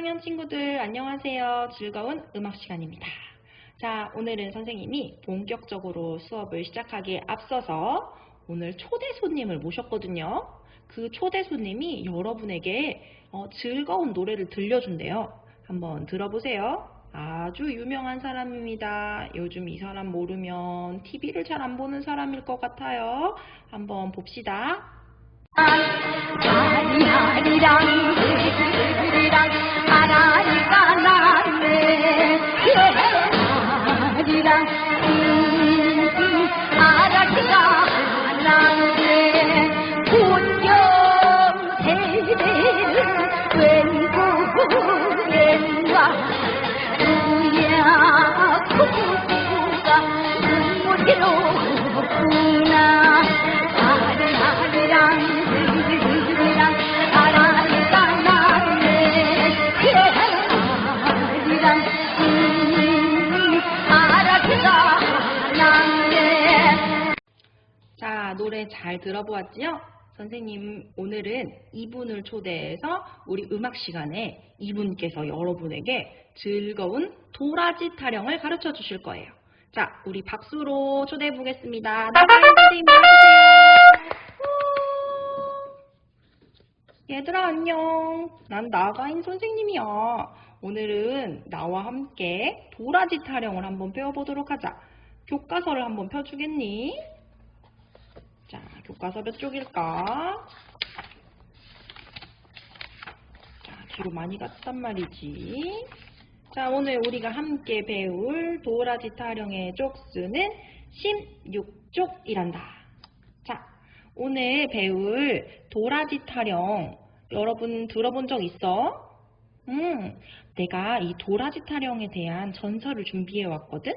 1학년 친구들 안녕하세요. 즐거운 음악 시간입니다. 자, 오늘은 선생님이 본격적으로 수업을 시작하기에 앞서서 오늘 초대 손님을 모셨거든요. 그 초대 손님이 여러분에게 어, 즐거운 노래를 들려준대요. 한번 들어보세요. 아주 유명한 사람입니다. 요즘 이 사람 모르면 TV를 잘 안 보는 사람일 것 같아요. 한번 봅시다. 아리아리랑 리 자, 노래 잘 들어보았지요? 선생님, 오늘은 이분을 초대해서 우리 음악 시간에 이분께서 여러분에게 즐거운 도라지 타령을 가르쳐 주실 거예요. 자, 우리 박수로 초대해 보겠습니다. 나가인 선생님. 얘들아, 안녕. 난 나가인 선생님이야. 오늘은 나와 함께 도라지 타령을 한번 배워보도록 하자. 교과서를 한번 펴주겠니? 자, 교과서 몇 쪽일까? 자, 뒤로 많이 갔단 말이지. 자, 오늘 우리가 함께 배울 도라지 타령의 쪽수는 16쪽이란다. 자, 오늘 배울 도라지 타령 여러분 들어본 적 있어? 음, 내가 이 도라지 타령에 대한 전설을 준비해 왔거든?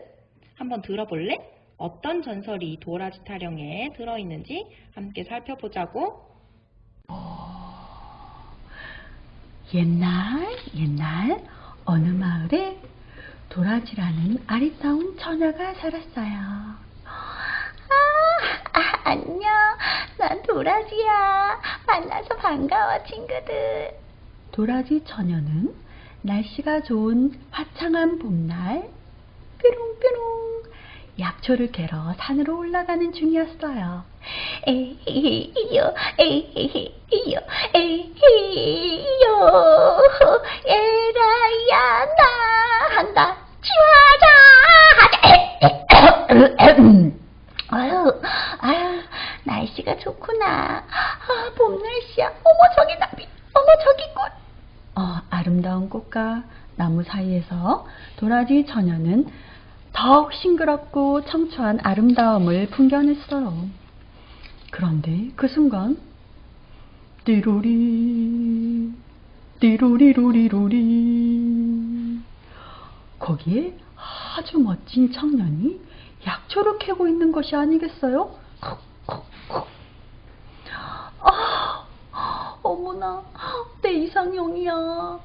한번 들어볼래? 어떤 전설이 이 도라지 타령에 들어있는지 함께 살펴보자고. 옛날 옛날 어느 마을에 도라지라는 아리따운 처녀가 살았어요. 아, 안녕. 난 도라지야. 만나서 반가워, 친구들. 도라지 처녀는 날씨가 좋은 화창한 봄날 뾰롱뾰롱 약초를 캐러 산으로 올라가는 중이었어요. 에이요, 에이요, 에이요. 에라야, 나 한다. 치와자. 아유, 아유, 날씨가 좋구나. 아, 봄 날씨야. 어머, 저기 나비. 어머, 저기 꽃. 어, 아름다운 꽃과 나무 사이에서 도라지 처녀는 더욱 싱그럽고 청초한 아름다움을 풍겨냈어요. 그런데 그 순간 띠로리 띠로리로리로리 거기에 아주 멋진 청년이 약초를 캐고 있는 것이 아니겠어요? 아, 어머나, 내 이상형이야.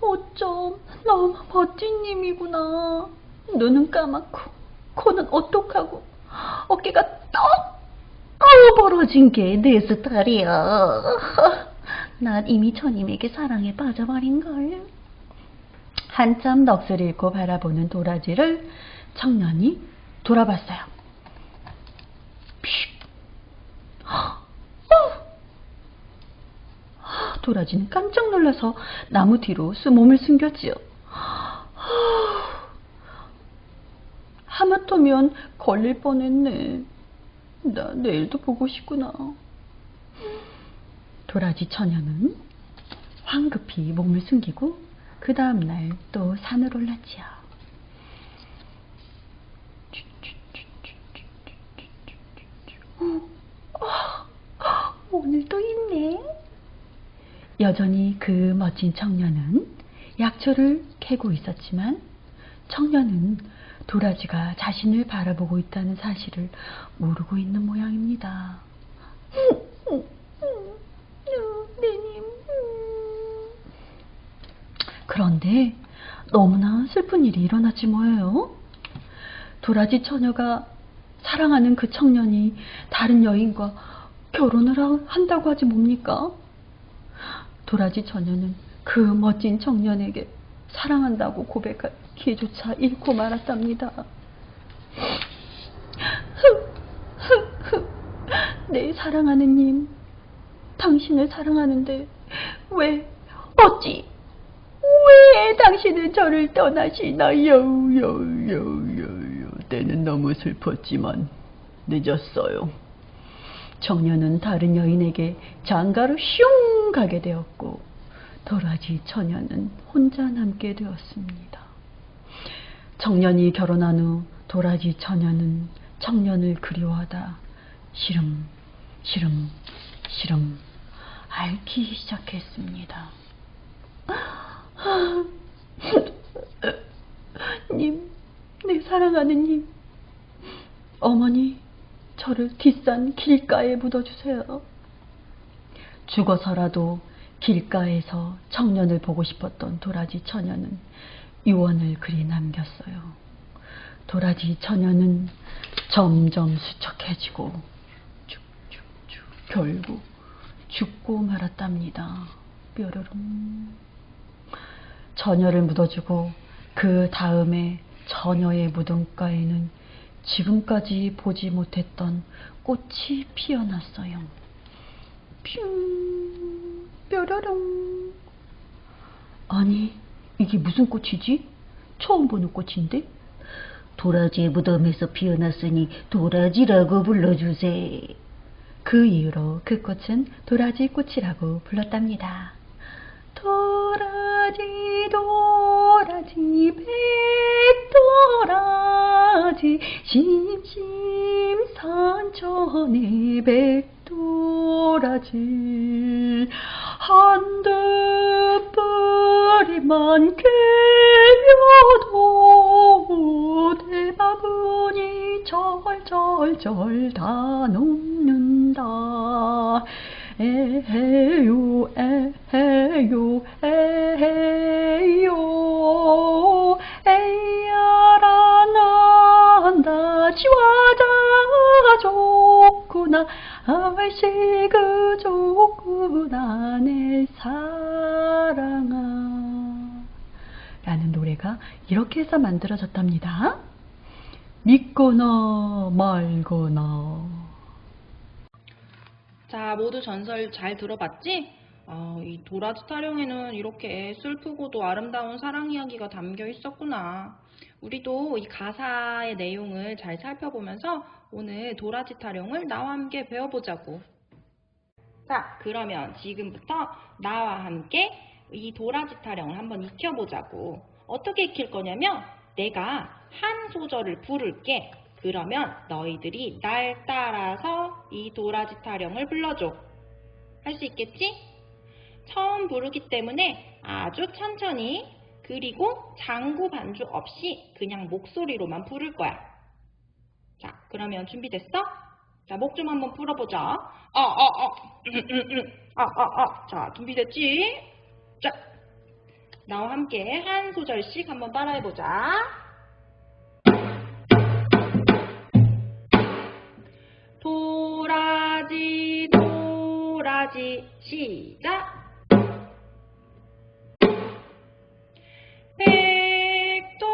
어쩜 너무 멋진 님이구나. 눈은 까맣고, 코는 오똑하고, 어깨가 떡 아우 벌어진 게 내 스타일이야. 난 이미 저님에게 사랑에 빠져버린걸. 한참 넋을 잃고 바라보는 도라지를 청년이 돌아봤어요. 픽! 어! 도라지는 깜짝 놀라서 나무 뒤로 수 몸을 숨겼지요. 하마터면 걸릴 뻔했네. 나 내일도 보고 싶구나. 도라지 처녀는 황급히 몸을 숨기고 그 다음날 또 산을 올랐지요. 어, 오늘도 있네. 여전히 그 멋진 청년은 약초를 캐고 있었지만 청년은 도라지가 자신을 바라보고 있다는 사실을 모르고 있는 모양입니다. 그런데 너무나 슬픈 일이 일어났지 뭐예요? 도라지 처녀가 사랑하는 그 청년이 다른 여인과 결혼을 하- 한다고 하지 뭡니까? 도라지 처녀는 그 멋진 청년에게 사랑한다고 고백할 기조차 잃고 말았답니다. 내 사랑하는 님, 당신을 사랑하는데 왜, 어찌, 왜 당신은 저를 떠나시나요? 요 요 요 요 때는 너무 슬펐지만 늦었어요. 청년은 다른 여인에게 장가로 슝 가게 되었고 도라지 처녀는 혼자 남게 되었습니다. 청년이 결혼한 후 도라지 처녀는 청년을 그리워하다 시름 시름 시름 앓기 시작했습니다. 님, 내 사랑하는 님, 어머니, 저를 뒷산 길가에 묻어주세요. 죽어서라도 길가에서 청년을 보고 싶었던 도라지 처녀는 유언을 그리 남겼어요. 도라지 처녀는 점점 수척해지고 쭉쭉쭉 결국 죽고 말았답니다. 뾰로롱. 처녀를 묻어주고 그 다음에 처녀의 무덤가에는 지금까지 보지 못했던 꽃이 피어났어요. 뿅, 뾰로롱. 아니, 이게 무슨 꽃이지? 처음 보는 꽃인데? 도라지의 무덤에서 피어났으니 도라지라고 불러주세. 그 이후로 그 꽃은 도라지 꽃이라고 불렀답니다. 도라지 도라지 백도라지 심심산천의 절절절 다 녹는다. 에헤요 에헤요 에헤요. 에야라 난다 지와자 좋구나. 아이씨 그 좋구나 내 사랑아. 라는 노래가 이렇게 해서 만들어졌답니다 믿거나 말거나 자, 모두 전설 잘 들어봤지? 아, 이 도라지 타령에는 이렇게 슬프고도 아름다운 사랑 이야기가 담겨 있었구나. 우리도 이 가사의 내용을 잘 살펴보면서 오늘 도라지 타령을 나와 함께 배워보자고. 자, 그러면 지금부터 나와 함께 이 도라지 타령을 한번 익혀보자고. 어떻게 익힐 거냐면 내가 한 소절을 부를게. 그러면 너희들이 날 따라서 이 도라지 타령을 불러줘. 할 수 있겠지? 처음 부르기 때문에 아주 천천히 그리고 장구 반주 없이 그냥 목소리로만 부를 거야. 자, 그러면 준비됐어? 자, 목 좀 한번 풀어보자. 어, 어, 어, 음, 음, 음. 어, 어, 어. 자, 준비됐지? 자, 나와 함께 한 소절씩 한번 따라해보자. 도라지 도라지. 시작. 백도라지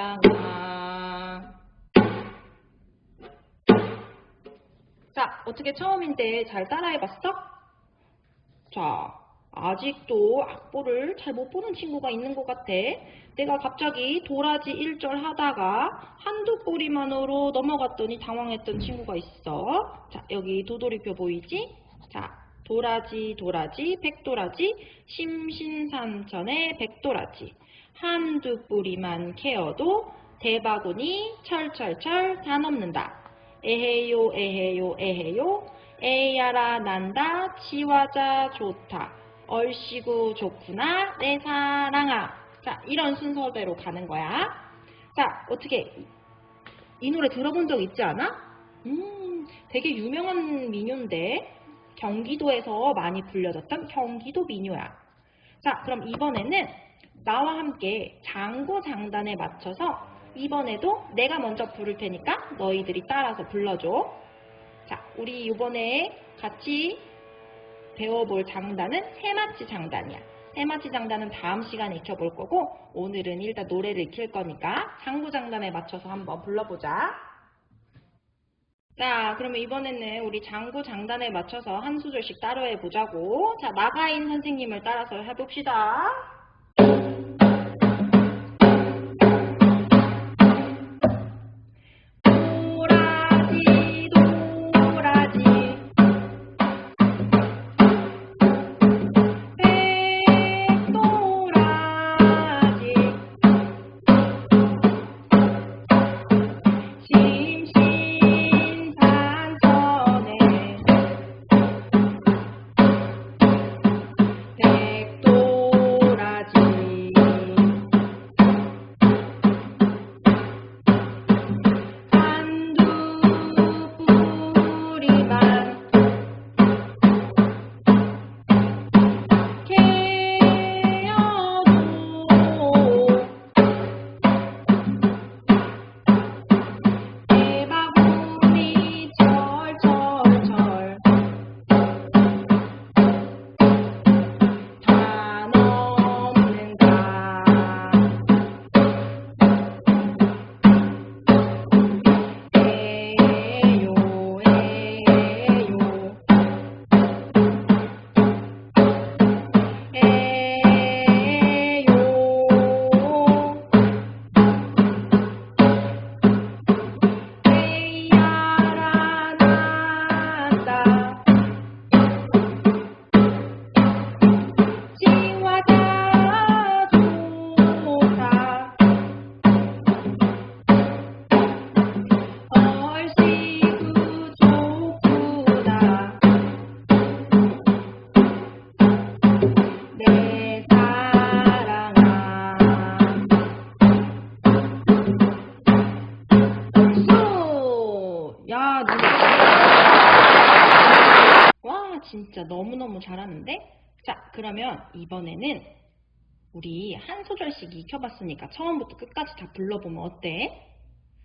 사랑아 자 어떻게 처음인데 잘 따라해봤어? 자 아직도 악보를 잘 못 보는 친구가 있는 것 같아 내가 갑자기 도라지 1절 하다가 한두 꼬리만으로 넘어갔더니 당황했던 친구가 있어 자 여기 도돌이표 보이지? 자 도라지 도라지 백도라지 심신산천의 백도라지 한두 뿌리만 캐어도 대바구니 철철철 다 넘는다. 에헤요, 에헤요, 에헤요. 에야라 난다 치와자 좋다 얼씨구 좋구나 내 사랑아 자 이런 순서대로 가는 거야 자 어떻게 이 노래 들어본 적 있지 않아? 음 되게 유명한 민요인데 경기도에서 많이 불려졌던 경기도 민요야 자 그럼 이번에는 나와 함께 장고 장단에 맞춰서 이번에도 내가 먼저 부를 테니까 너희들이 따라서 불러줘 자, 우리 이번에 같이 배워볼 장단은 세마치 장단이야. 세마치 장단은 다음 시간에 익혀볼 거고 오늘은 일단 노래를 익힐 거니까 장구 장단에 맞춰서 한번 불러보자. 자, 그러면 이번에는 우리 장구 장단에 맞춰서 한 소절씩 따라해 보자고. 자, 나가인 선생님을 따라서 해봅시다. 진짜 너무너무 잘하는데? 자, 그러면 이번에는 우리 한 소절씩 익혀봤으니까 처음부터 끝까지 다 불러보면 어때?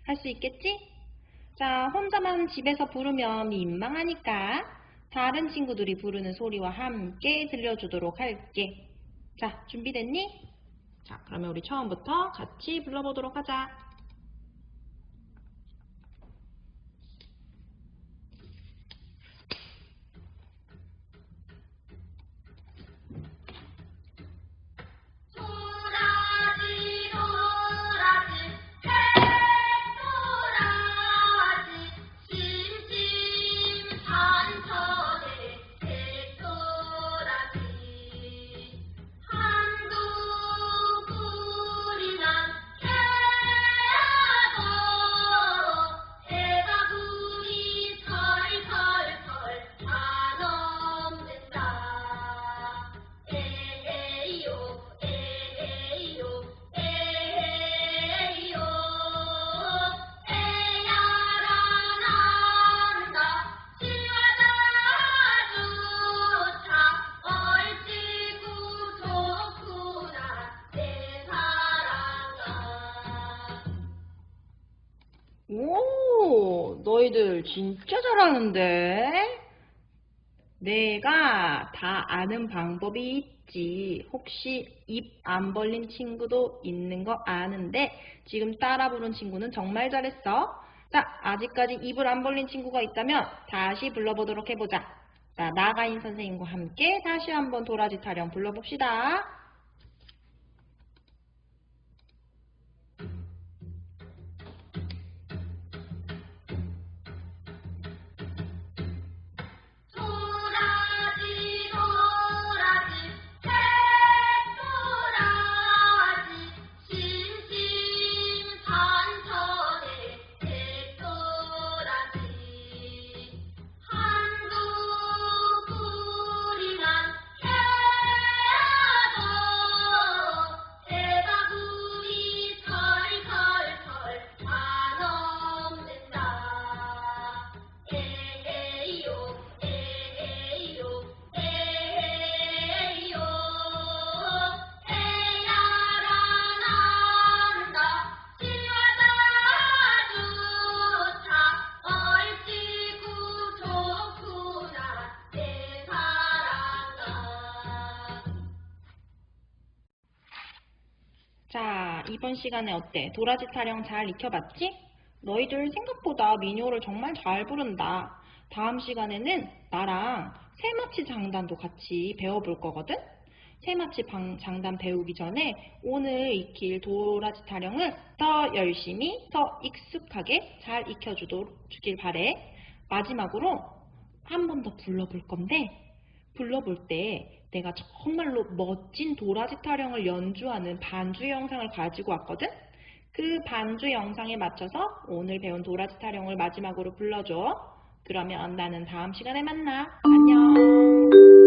할 수 있겠지? 자, 혼자만 집에서 부르면 민망하니까 다른 친구들이 부르는 소리와 함께 들려주도록 할게. 자, 준비됐니? 자, 그러면 우리 처음부터 같이 불러보도록 하자. 진짜 잘하는데? 내가 다 아는 방법이 있지. 혹시 입 안 벌린 친구도 있는 거 아는데 지금 따라 부른 친구는 정말 잘했어. 자, 아직까지 입을 안 벌린 친구가 있다면 다시 불러보도록 해보자. 자, 나가인 선생님과 함께 다시 한번 도라지 타령 불러봅시다. 자, 이번 시간에 어때? 도라지 타령 잘 익혀봤지? 너희들 생각보다 민요를 정말 잘 부른다. 다음 시간에는 나랑 새마치 장단도 같이 배워볼 거거든? 새마치 방- 장단 배우기 전에 오늘 익힐 도라지 타령을 더 열심히, 더 익숙하게 잘 익혀주길 바래. 마지막으로 한 번 더 불러볼 건데, 불러볼 때 내가 정말로 멋진 도라지 타령을 연주하는 반주 영상을 가지고 왔거든? 그 반주 영상에 맞춰서 오늘 배운 도라지 타령을 마지막으로 불러줘. 그러면 나는 다음 시간에 만나. 안녕.